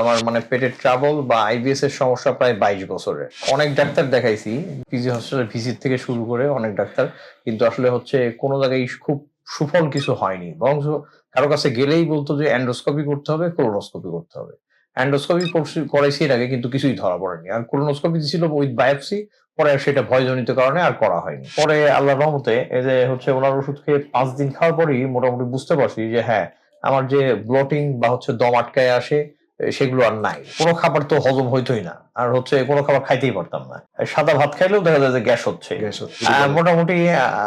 আমার মানে পেটের ট্রাবল বা আইবিএস এর সমস্যা প্রায় বাইশ বছরের। অনেক ডাক্তার দেখাইছি পিজি হসপিটাল ভিজিট থেকে শুরু করে অনেক ডাক্তার, কিন্তু আসলে হচ্ছে কোনো জায়গায় খুব সুফল কিছু হয়নি। বরং কারও কাছে গেলেই বলতো যে অ্যান্ডোস্কোপি করতে হবে কোলোনোস্কোপি করতে হবে। অ্যান্ডোস্কোপি করাইছি এর আগে কিন্তু কিছুই ধরা পড়েনি। আর কোলোনোস্কোপি ছিল উইথ বায়োপসি পরে আর সেটা ভয়জনিত কারণে আর করা হয়নি। পরে আল্লাহ রহমতে এই যে হচ্ছে ওনার ওষুধ খেয়ে পাঁচ দিন খাওয়ার পরেই মোটামুটি বুঝতে পারছি যে হ্যাঁ আমার যে ব্লটিং বা হচ্ছে দম আটকায় আসে সেগুলো আর নাই। কোনো খাবার তো হজম হইতোই না। আর হচ্ছে কোনো খাবার খাইতেই পারতাম না। সাদা ভাত খাইলেও দেখা যায় যে গ্যাস হচ্ছে। মোটামুটি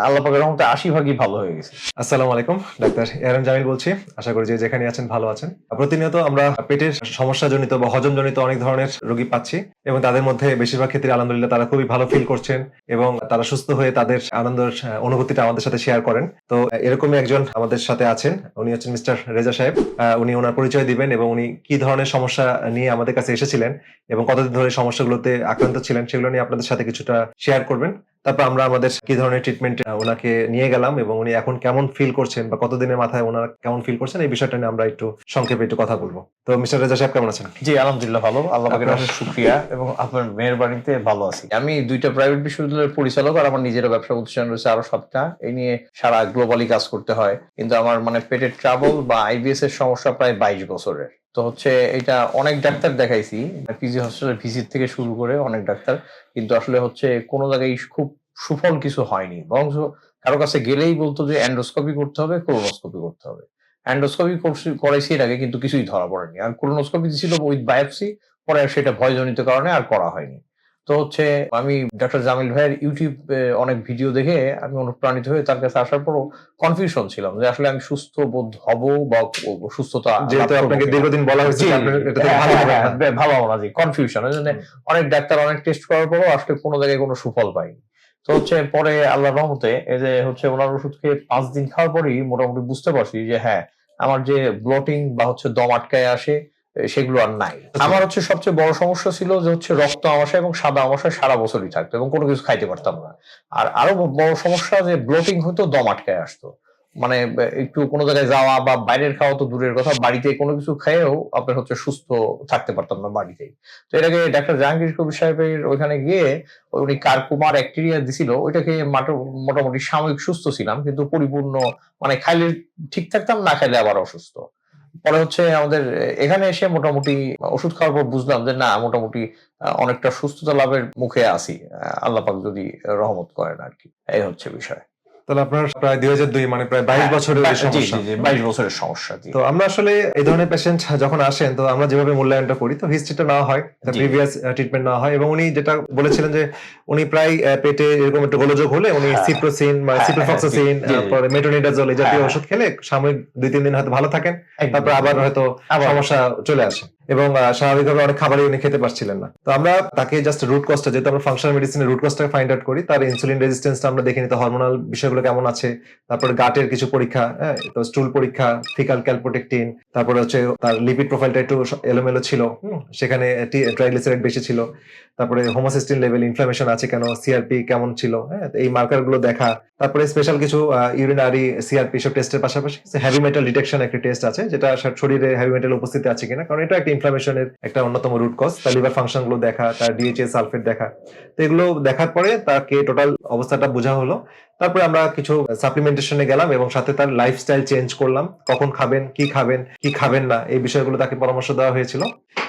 আল্লাহ পাকের রহমতে আশি ভাগই ভালো হয়ে গেছে। আসসালামু আলাইকুম ডাক্তার এরম জামিল বলছি। আশা করি যে যেখানে আছেন ভালো আছেন। প্রতিনিয়ত আমরা পেটের সমস্যাজনিত বা হজমজনিত অনেক ধরনের রোগী পাচ্ছি এবং তাদের মধ্যে বেশিরভাগ ক্ষেত্রে আলহামদুলিল্লাহ তারা খুবই ভালো ফিল করছেন এবং তারা সুস্থ হয়ে তাদের আনন্দের অনুভূতিটা আমাদের সাথে শেয়ার করেন। তো এরকমই একজন আমাদের সাথে আছেন। উনি হচ্ছেন মিস্টার রেজা সাহেব। উনি ওনার পরিচয় দিবেন এবং উনি কি ধরনের সমস্যা নিয়ে আমাদের কাছে এসেছিলেন এবং কতদিন ধরে সমস্যাগুলোতে আক্রান্ত ছিলেন সেগুলো নিয়ে আপনাদের সাথে কিছুটা শেয়ার করবেন। তারপর আমরা আমাদের কি ধরনের ট্রিটমেন্ট ওনাকে নিয়ে গেলাম এবং উনি এখন কেমন ফিল করছেন বা কতদিনের মাথায় ওনারা কেমন ফিল করছেন এই বিষয়টা নিয়ে আমরা একটু সংক্ষেপে একটু কথা বলব। তো মিস্টার রেজা সাহেব কেমন আছেন? জি আলহামদুলিল্লাহ ভালো। আল্লাহ পাকের আপনার- অশেষ শুক্রিয়া এবং আপনার মেয়ের বাড়িতে ভালো আছি। আমি দুইটা প্রাইভেট বিশ্ববিদ্যালয়ের পরিচালক আর আমার নিজেরও ব্যবসা প্রতিষ্ঠান রয়েছে আরও সবটা এই নিয়ে সারা গ্লোবালি কাজ করতে হয়। কিন্তু আমার মানে পেটের ট্রাবল বা আইবিএস এর সমস্যা প্রায় বাইশ বছরের। তো হচ্ছে এটা অনেক ডাক্তার দেখাইছি। পিজি হসপিটাল ভিজিট থেকে শুরু করে অনেক ডাক্তার। কিন্তু আসলে হচ্ছে কোনো জায়গায় খুব সুফল কিছু হয়নি। বরং কারও কাছে গেলেই বলতো যে অ্যান্ডোস্কোপি করতে হবে কোলোনোস্কোপি করতে হবে। অ্যান্ডোস্কোপি করাইছি এর আগে কিন্তু কিছুই ধরা পড়েনি। আর কোলোনোস্কোপি ছিল উইথ বায়োপসি পরে সেটা ভয়জনিত কারণে আর করা হয়নি। তো হচ্ছে আমি ডক্টর জামিল ভাইয়ের ইউটিউব অনেক ভিডিও দেখে আমি অনুপ্রাণিত হয়ে তার কাছে আসার পরও কনফিউশন ছিলাম যে আসলে আমি সুস্থ বোধ হব বা সুস্থতা যেহেতু আপনাকে দীর্ঘদিন বলা হয়েছে হ্যাঁ, ভালো হ্যাঁ, না। হ্যাঁ, জি কনফিউশন ওই জন্য অনেক ডাক্তার অনেক টেস্ট করার পরও আসলে কোনো জায়গায় কোনো সুফল পাইনি। তো হচ্ছে পরে আল্লাহ রহমতে এই যে হচ্ছে ওনার ওষুধ খেয়ে পাঁচ দিন খাওয়ার পরেই মোটামুটি বুঝতে পারছি যে হ্যাঁ আমার যে ব্লটিং বা হচ্ছে দম আটকায় আসে সেগুলো আর নাই। আমার হচ্ছে সবচেয়ে বড় সমস্যা ছিল যে হচ্ছে রক্ত আমাশা এবং সাদা আমাশা সারা বছরই থাকতো এবং কোনো কিছু খাইতে পারতাম না। আর আরও বড় সমস্যা যে ব্লটিং হতো, দম আটকায় আসতো। মানে একটু কোনো জায়গায় যাওয়া বা বাইরের খাওয়া তো দূরের কথা, বাড়িতে কোনো কিছু খেয়েও আপনার হচ্ছে সুস্থ থাকতে পারতাম না বাড়িতেই। তো আগে ডাক্তার জাহাঙ্গীর কবির সাহেবের ওইখানে গিয়ে উনি কার্কুমার ব্যাকটেরিয়া দিছিল, ওইটাকে মোটামুটি সাময়িক সুস্থ ছিলাম, কিন্তু পরিপূর্ণ মানে খাইলে ঠিক থাকতাম, না খাইলে আবার অসুস্থ। পরে হচ্ছে আমাদের এখানে এসে মোটামুটি ওষুধ খাওয়ার পর বুঝলাম যে, না, মোটামুটি অনেকটা সুস্থতা লাভের মুখে আসি আল্লাহ পাক যদি রহমত করেন আর কি। এই হচ্ছে বিষয়। তাহলে আপনার প্রায় দুই হাজার দুই মানে প্রায় বাইশ বছরের হ্যাঁ, সমস্যা জি, বাইশ বছরের সমস্যা তো আমরা আসলে এই ধরনের পেশেন্ট যখন আসেন তো আমরা যেভাবে মূল্যায়নটা করি তো হিস্ট্রিটা নেওয়া হয় প্রিভিয়াস ট্রিটমেন্ট নেওয়া হয় এবং উনি যেটা বলেছিলেন যে উনি প্রায় পেটে এরকম একটু গোলযোগ হলে উনি। সিপ্রোসিন বা হ্যাঁ, সিপ্রোফক্সাসিন হ্যাঁ। তারপরে মেটোনিডাজল এই জাতীয় ওষুধ খেলে সাময়িক দুই তিন দিন হয়তো ভালো থাকেন। তারপর আবার হয়তো সমস্যা চলে আসে এবং স্বাভাবিকভাবে অনেক খাবারই উনি খেতে পারছিলেন না। তো আমরা তাকে জাস্ট রুট কজটা যেহেতু আমরা ফাংশনাল মেডিসিনের রুট কজটাকে ফাইন্ড আউট করি, তার ইনসুলিন রেজিস্ট্যান্সটা আমরা দেখে নিতে হরমোনাল বিষয়গুলো কেমন আছে? তারপরে গাটের কিছু পরীক্ষা হ্যাঁ তো স্টুল পরীক্ষা ফিকাল ক্যালপোটেকটিন তারপরে হচ্ছে তার লিপিড প্রোফাইলটা একটু এলোমেলো ছিল সেখানে ট্রাইগ্লিসারাইড বেশি ছিল। তারপরে হোমোসিস্টিন লেভেল ইনফ্লামেশন আছে কেন? সিআরপি কেমন ছিল? হ্যাঁ এই মার্কারগুলো দেখা। তারপরে স্পেশাল কিছু ইউরিনারি সিআরপি সব টেস্টের পাশাপাশি হ্যাভি মেটাল ডিটেকশন একটা টেস্ট আছে, যেটা শরীরে হ্যাভি মেটাল উপস্থিতি আছে কিনা, কারণ এটা একটা ইনফ্লামেশনের একটা অন্যতম রুট কজ তার লিভার ফাংশনগুলো দেখা, তার ডিএচএ সালফেট দেখা। তো এগুলো দেখার পরে তাকে টোটাল অবস্থাটা বোঝা হলো। তারপরে আমরা কিছু সাপ্লিমেন্টেশনে গেলাম এবং সাথে তার লাইফস্টাইল চেঞ্জ করলাম। কখন খাবেন, কি খাবেন কি খাবেন না, এই বিষয়গুলো তাকে পরামর্শ দেওয়া হয়েছিল।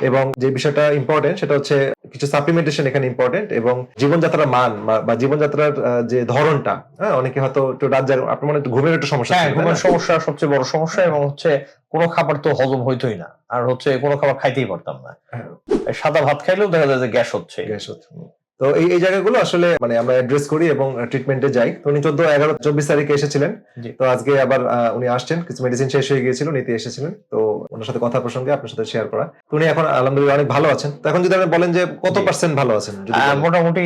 এবং যে বিষয়টা ইম্পর্টেন্ট সেটা হচ্ছে কিছু সাপ্লিমেন্টেশন এখানে ইম্পর্টেন্ট এবং জীবনযাত্রার মান বা- জীবনযাত্রার যে ধরনটা হ্যাঁ অনেকে হয়তো একটু রাত জাগ আপনার মানে একটু ঘুমের একটু সমস্যা হ্যাঁ ঘুমের সমস্যা সবচেয়ে বড় সমস্যা এবং হচ্ছে কোনো খাবার তো হজম হইতোই না। আর হচ্ছে কোনো খাবার খাইতেই পারতাম না। হ্যাঁ। সাদা ভাত খাইলেও দেখা যায় যে গ্যাস হচ্ছে। গ্যাস হচ্ছে। তো এই এই জায়গাগুলো আসলে মানে আমরা অ্যাড্রেস করি এবং ট্রিটমেন্টে যাই। তো উনি চোদ্দ এগারো চব্বিশ তারিখে এসেছিলেন। তো আজকে আবার উনি আসছেন কিছু মেডিসিন শেষ হয়ে গিয়েছিল নিতে এসেছিলেন। তো ওনার সাথে কথা প্রসঙ্গে আপনার সাথে শেয়ার করা। উনি এখন আলহামদুলিল্লাহ অনেক ভালো আছেন। এখন যদি আপনি বলেন যে কত পার্সেন্ট ভালো আছেন। মোটামুটি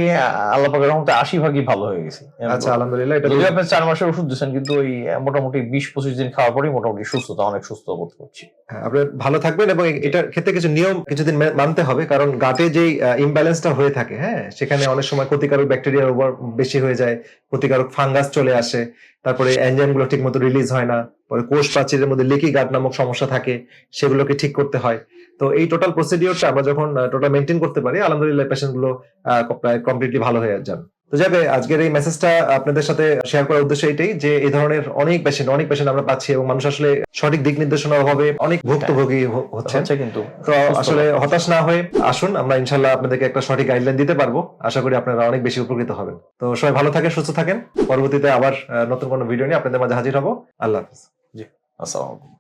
আল্লাহ পাকের রহমতে আশি ভাগই ভালো হয়ে গেছে। আচ্ছা আলহামদুলিল্লাহ এটা যদি আপনি চার মাসের ওষুধ দিচ্ছেন কিন্তু ওই মোটামুটি বিশ পঁচিশ দিন খাওয়ার পরেই মোটামুটি সুস্থতা অনেক সুস্থ বোধ করছি। হ্যাঁ, আপনি ভালো থাকবেন এবং এটার ক্ষেত্রে কিছু নিয়ম কিছুদিন মানতে হবে কারণ গাটে যে ইমব্যালেন্সটা হয়ে থাকে হ্যাঁ সেখানে অনেক সময় ক্ষতিকারক ব্যাকটেরিয়ার ওভার বেশি হয়ে যায় ক্ষতিকারক ফাঙ্গাস চলে আসে তারপরে এনজাইমগুলো ঠিক মতো রিলিজ হয় না, পরে কোষ প্রাচীরের মধ্যে লিকি গার্ড নামক সমস্যা থাকে, সেগুলোকে ঠিক করতে হয়। তো এই টোটাল প্রসিডিওরটা আমরা যখন টোটাল মেনটেন করতে পারি, আলহামদুলিল্লাহ পেশেন্টগুলো কমপ্লিটলি ভালো হয়ে যান তো যাবে আজকের এই মেসেজটা আপনাদের সাথে শেয়ার করার উদ্দেশ্য এটাই যে এই ধরনের অনেক পেশেন্ট অনেক পেশেন্ট আমরা পাচ্ছি এবং মানুষ আসলে সঠিক দিক নির্দেশনার অভাবে অনেক ভুক্তভোগী হচ্ছে। কিন্তু। তো আসলে হতাশ না হয়ে আসুন আমরা ইনশাল্লাহ আপনাদেরকে একটা সঠিক গাইডলাইন দিতে পারব। আশা করি আপনারা অনেক বেশি উপকৃত হবেন। তো সবাই ভালো থাকেন সুস্থ থাকেন। পরবর্তীতে আবার নতুন কোনো ভিডিও নিয়ে আপনাদের মাঝে হাজির হব। আল্লাহ হাফিজ। আসসালামু আলাইকুম।